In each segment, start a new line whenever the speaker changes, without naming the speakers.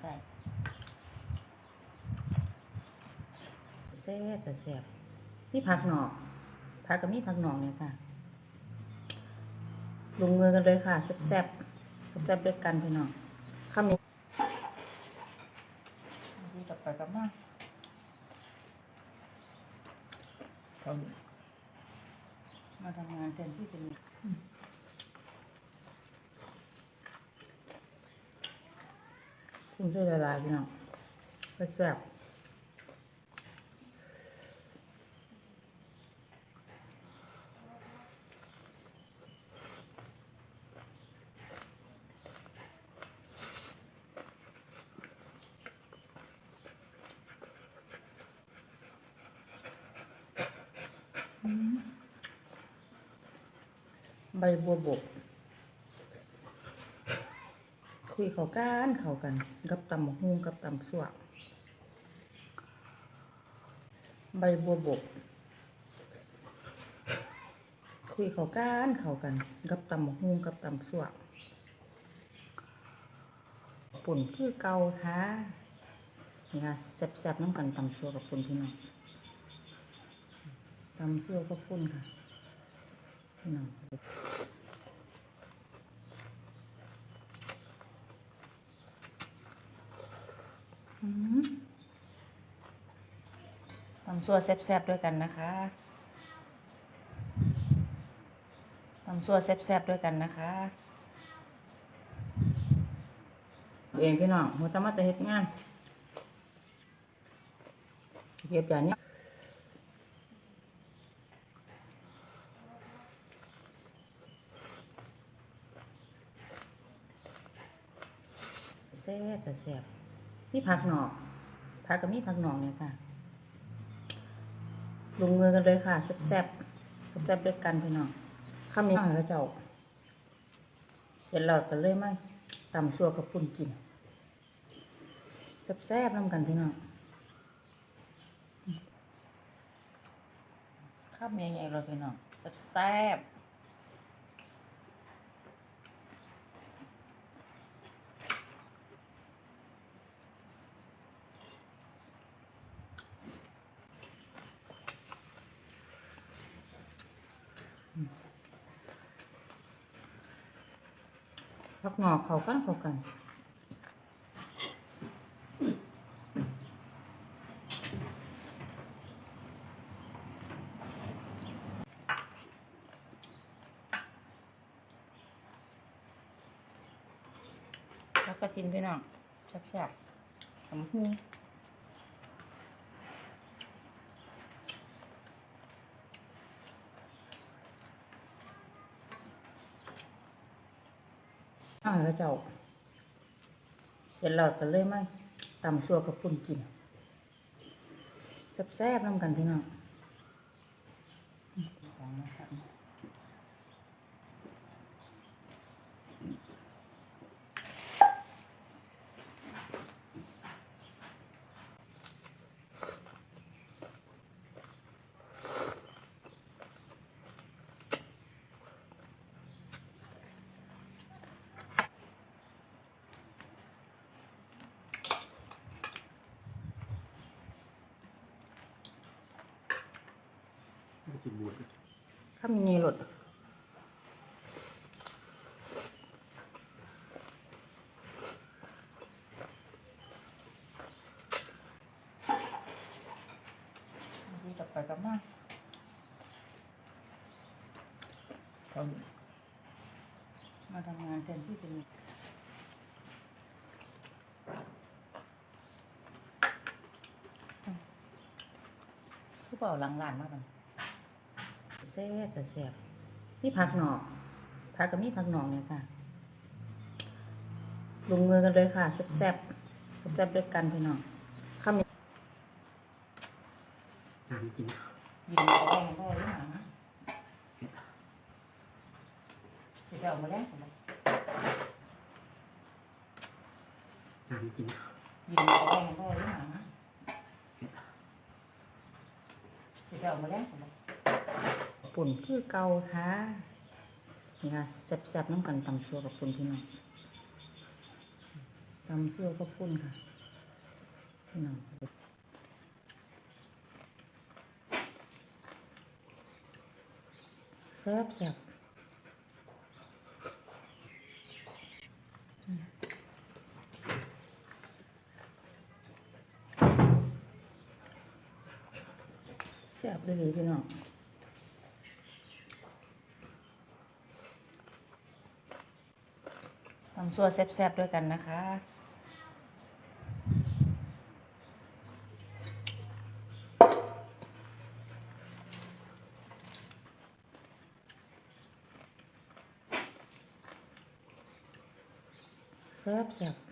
ใส่แซ่บแต่แซ่บมีผักหนอกผักกับมีผักหนอกเนี่ยค่ะลงมือกันเลยค่ะแซ่บแซ่บแซ่บๆด้วยกันพี่น้องข้ามนี้ดีกับไปกับมาเขามาทำงานเต็มที่เป็น คุณช่วยละลายพี่น้องก็แซ่บใบบัวบก คุยเขากันเขากัน กับตำบักหุ่งกับตำสวกใบบัวบก คุยเขากันเขากัน กับตำบักหุ่งกับตำสวกปุ่นคือเกาค่ะนี่ค่ะแซ่บๆน้ำกันตำซัวกับปุ่นพี่น้องตำซัวกับปุ่นค่ะพี่น้อง ตำซัวแซ่บๆด้วยกันนะคะตำซัวแซ่บๆด้วยกันนะคะเองพี่น้องหัวตะมาแต่เฮ็ดงานเฮ็ดอย่างนี้แซ่บแต่แซ่บ มีผักหนอกผักกับมีผักหนอกเนี่ยค่ะลงมือกันเลยค่ะแซ่บแซ่บด้วยกันพี่น้องข้ามนี้ให้เขาเจ้า เสร็จแล้วกันเลยมั้ยตำซัวกับปุ่นกินแซ่บๆน้ำกันพี่น้องข้ามใหญ่ๆเลยพี่น้องแซ่บๆ ผักงอกเขากันเขากันแล้วก็ทินพี่น้องแซ่บๆทำหูอ้าว เจ้า เสร็จแล้วก็เลยมาตำซัวกับปุ่นกินแซ่บๆน้ำกันพี่น้อง อืมของนะครับข้ามมีรถดีกับไปกับมาเขามาทำงานเต็มที่เป็นผู้เป่าหลังหลานมากเลย แซ่บแต่แซ่บมีผักหนอกผักกับมีผักหนอกเนี่ยค่ะลงมือกันเลยค่ะแซ่บแซ่บแซ่บด้วยกันพี่น้องข้ามีน้ำ
กิน
ยินเอาไว้ให้หรือหมาจะเอามาแล้ว
น้ำกิน
ยินเอาไว้ให้หรือหมาจะเอามาแล้ว ปุ่นคือเกาค่ะนี่ค่ะแซ่บๆน้ำกันตำชัวกับปุ่นพี่น้องตำซั่วก็พุ่นค่ะพี่น้องแซ่บแซ่บแซ่บเลยพี่น้อง ตัวแซ่บๆด้วยกันนะคะ แซ่บแ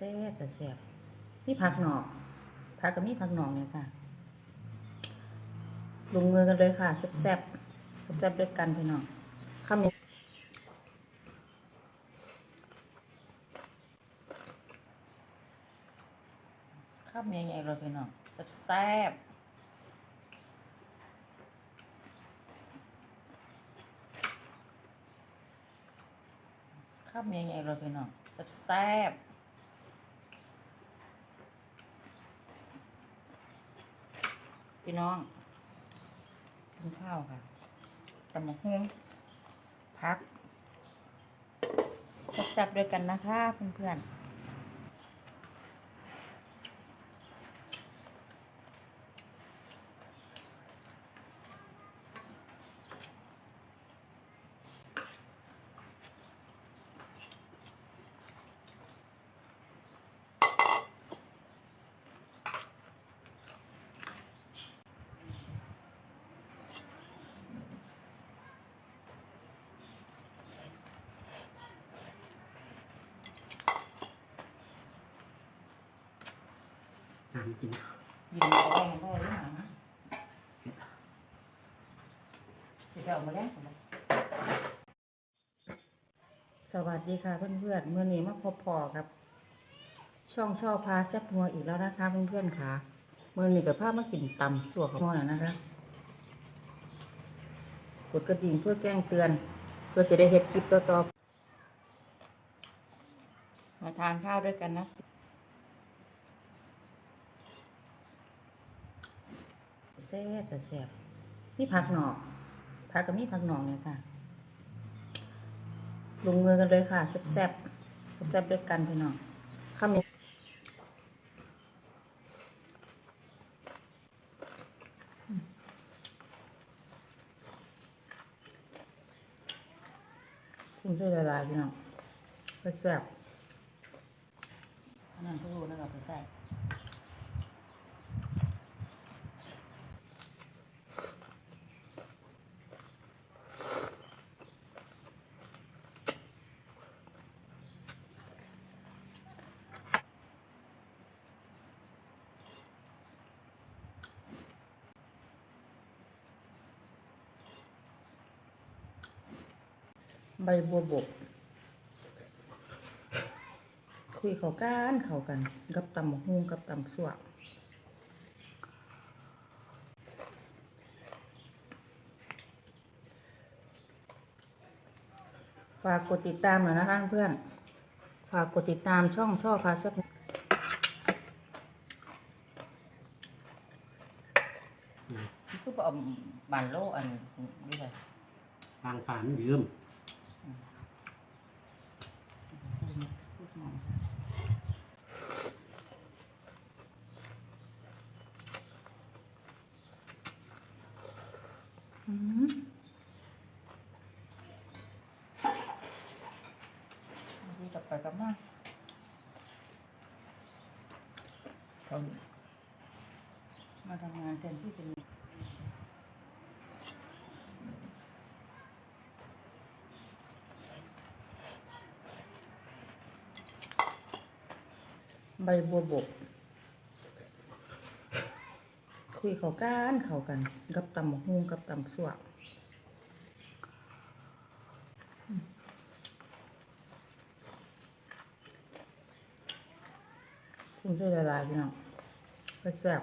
ซ่บแต่แซ่บมีผักหนอกผักกับมีผักหนอกเนี่ยค่ะลงมือกันเลยค่ะแซ่บแซ่บแซ่บด้วยกันพี่น้องข้าวเหนียวข้าวใหญ่ๆเลยพี่น้องแซ่บข้าวใหญ่ๆเลยพี่น้องแซ่บ พี่น้องกินข้าวค่ะตำมะฮุ่งพักจับๆด้วยกันนะคะเพื่อนๆ
น้ำกิน
ยินเอาไว้ให้พ่อหรือหมาจะเอามาแลกกันบ่สวัสดีค่ะเพื่อนๆเมื่อนี้มาพบพอกับ ช่องช่อพาแซ่บนัวอีกแล้วนะคะเพื่อนๆค่ะเมื่อนี้กับภาพมากินตำสัวของนัวน่ะนะคะกดกระดิ่งเพื่อแจ้งเตือน เพื่อจะได้เห็นคลิปต่อๆมาทานข้าวด้วยกันนะ แซ่บแต่แซ่บมีผักหนอกผักกับมีผักหนอกเนี่ยค่ะลงมือกันเลยค่ะแซ่บแซ่บแซ่บด้วยกันพี่น้องข้าวเหนีคุณช่วยละลายพี่น้องแซ่บนนั่นก็รู้แล้วก็ไปใส่ บบัวบก คุยเขากันเขากัน กับตำบักฮูงกับตำสวกฝากกดติดตามหน่อยนะคะเพื่อนฝากกดติดตามช่องช่อพาซับคือเอาบานโลอันนี้เลย
ฟางฝานยืม
อืมดีกลับ ไปกลับมาเขามาทำงานเต็มที่เป็นใบบัวบก คุยเขากันเขากัน กับตำบักฮูงกับตำสวก มันจะละลายพี่น้องก็แซ่บ